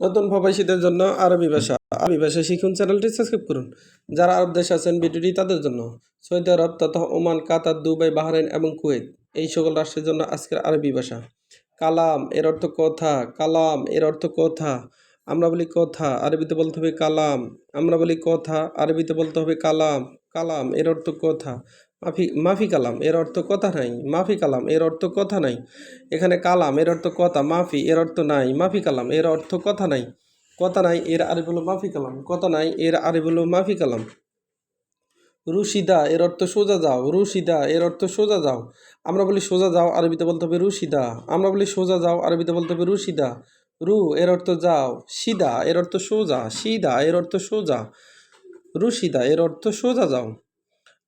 নতুন প্রবাসীদের জন্য আরবি ভাষা। আরবি ভাষা শিখুন, চ্যানেলটি সাবস্ক্রাইব করুন। যারা আরব দেশে আছেন, ভিডিওটি তাদের জন্য। সৌদি আরব তথা ওমান, কাতার, দুবাই, বাহরাইন এবং কুয়েত, এই সকল রাষ্ট্রের জন্য আজকের আরবি ভাষা। কালাম, এর অর্থ কথা। কালাম, এর অর্থ কথা। আমরা বলি কথা, আরবিতে বলতে হবে কালাম। আমরা বলি কথা, আরবিতে বলতে হবে কালাম। কালাম, এর অর্থ কথা। মাফি মাফি কালাম এর অর্থ কথা নাই মাফি কালাম এর অর্থ কথা নাই এখানে কালাম এর অর্থ কথা মাফি এর অর্থ নাই মাফি কালাম এর অর্থ কথা নাই কথা নাই এর আরবি হলো মাফি কালাম কথা নাই এর আরবি হলো মাফি কালাম রুশিদা এর অর্থ সোজা যাও রুশিদা এর অর্থ সোজা যাও আমরা বলি সোজা যাও আরবিতে বলতে হবে রুশিদা আমরা বলি সোজা যাও আরবিতে বলতে হবে রুশিদা রু এর অর্থ যাও সিদা এর অর্থ সোজা সিদা এর অর্থ সোজা রুশিদা এর অর্থ সোজা যাও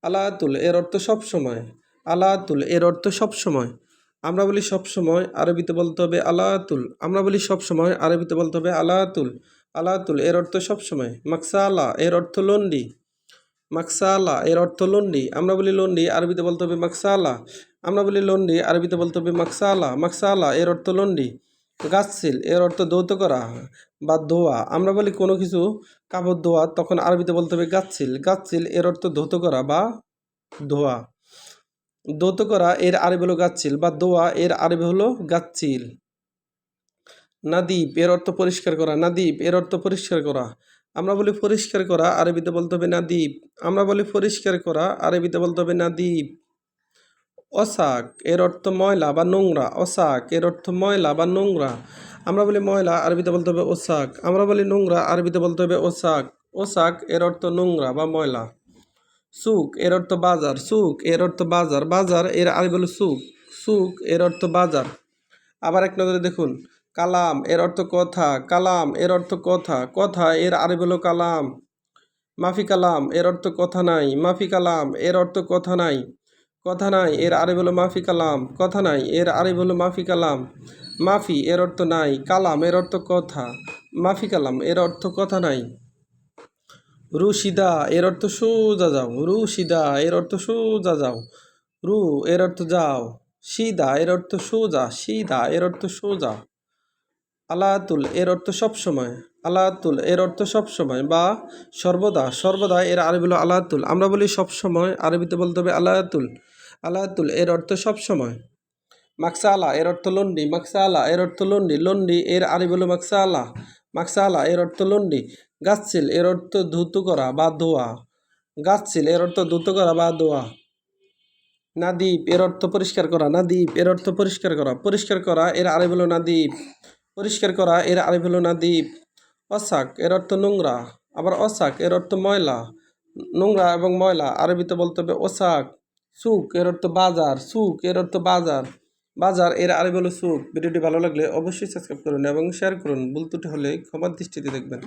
আলাতুল এর অর্থ সব সময়। আলাতুল এর অর্থ সব সময়। আমরা বলি সব সময়, আরবিতে বলতে হবে আলাতুল। আমরা বলি সব সময়, আরবিতে বলতে হবে আলাতুল। আলাতুল এর অর্থ সব সময়। মাকসালা এর অর্থ লন্ডি। মাকসালা এর অর্থ লন্ডি। আমরা বলি লন্ডি, আরবিতে বলতে হবে মাকসালা। আমরা বলি লন্ডি, আরবিতে বলতে হবে মাকসালা। মাকসালা এর অর্থ লন্ডি। গাছছিল এর অর্থ দৌত করা, বা ধোয়া। আমরা বলি কোনো কিছু কাপড় ধোয়া, তখন আরবিতে বলতে হবে গাছছিল গাছছিল এর অর্থ ধৌত করা বা ধোয়া। দৌত করা, এর আরবি হলো গাছছিল বা দোয়া এর আরবি হলো গাছছিল নাদীপ এর অর্থ পরিষ্কার করা। নাদীপ এর অর্থ পরিষ্কার করা। আমরা বলি পরিষ্কার করা, আরবিতে বলতে হবে নাদীপ আমরা বলি পরিষ্কার করা, আরবিতে বলতে হবে নাদীপ অসাক এর অর্থ ময়লা বা নোংরা অসাক এর অর্থ ময়লা বা নোংরা আমরা বলি ময়লা আরবিতে বলতে হবে ওসাক আমরা বলি নোংরা আরবিতে বলতে হবে ওসাক ওসাক এর অর্থ নোংরা বা ময়লা সুক এর অর্থ বাজার সুক এর অর্থ বাজার বাজার এর আরবি হলো সুক সুক এর অর্থ বাজার আবার এক নজরে দেখুন কালাম এর অর্থ কথা কালাম এর অর্থ কথা কথা এর আরবি হলো কালাম মাফি কালাম এর অর্থ কথা নাই মাফি কালাম এর অর্থ কথা নাই কথা নাই, এর আরে হলো মাফি কালাম। কথা নাই, এর আরে হলো মাফি কালাম। মাফি, এর অর্থ নাই। কালাম, এর অর্থ কথা। মাফি কালাম, এর অর্থ কথা নাই। রুশিদা, এর অর্থ সোজা যাও। রুশিদা, এর অর্থ সোজা যাও। রু, এর অর্থ যাও। সিদা এর অর্থ সোজা। সিদা এর অর্থ সোজা। আলাতুল এর অর্থ সবসময় আলাতুল এর অর্থ সবসময় বা সর্বদা সর্বদা এর আরবি হলো আলাতুল আমরা বলি সবসময় আরবিতে বলতে হবে আলাতুল আলাতুল এর অর্থ সবসময় মাকসালা এর অর্থ লন্ডি মাকসালা এর অর্থ লন্ডি লন্ডি এর আরবি হলো মাকসালা মাকসালা এর অর্থ লন্ডি গাছছিল এর অর্থ ধুত করা বা ধোয়া গাছছিল এর অর্থ ধুত করা বা ধোয়া নাদীপ এর অর্থ পরিষ্কার করা নাদীপ এর অর্থ পরিষ্কার করা পরিষ্কার করা এর আরবি হলো নাদীপ পরিষ্কার করা, এর আরবি হলো নাদীপ অসাক, এর অর্থ নোংরা। আবার অসাক, এর অর্থ ময়লা। নোংরা এবং ময়লা আরবিতে বলতে হবে ওসাক সুক, এর অর্থ বাজার। সুখ এর অর্থ বাজার। বাজার, এর আরবি হলো সুখ ভিডিওটি ভালো লাগলে অবশ্যই সাবস্ক্রাইব করুন এবং শেয়ার করুন। ভুল হলে ক্ষমার দৃষ্টিতে দেখবেন।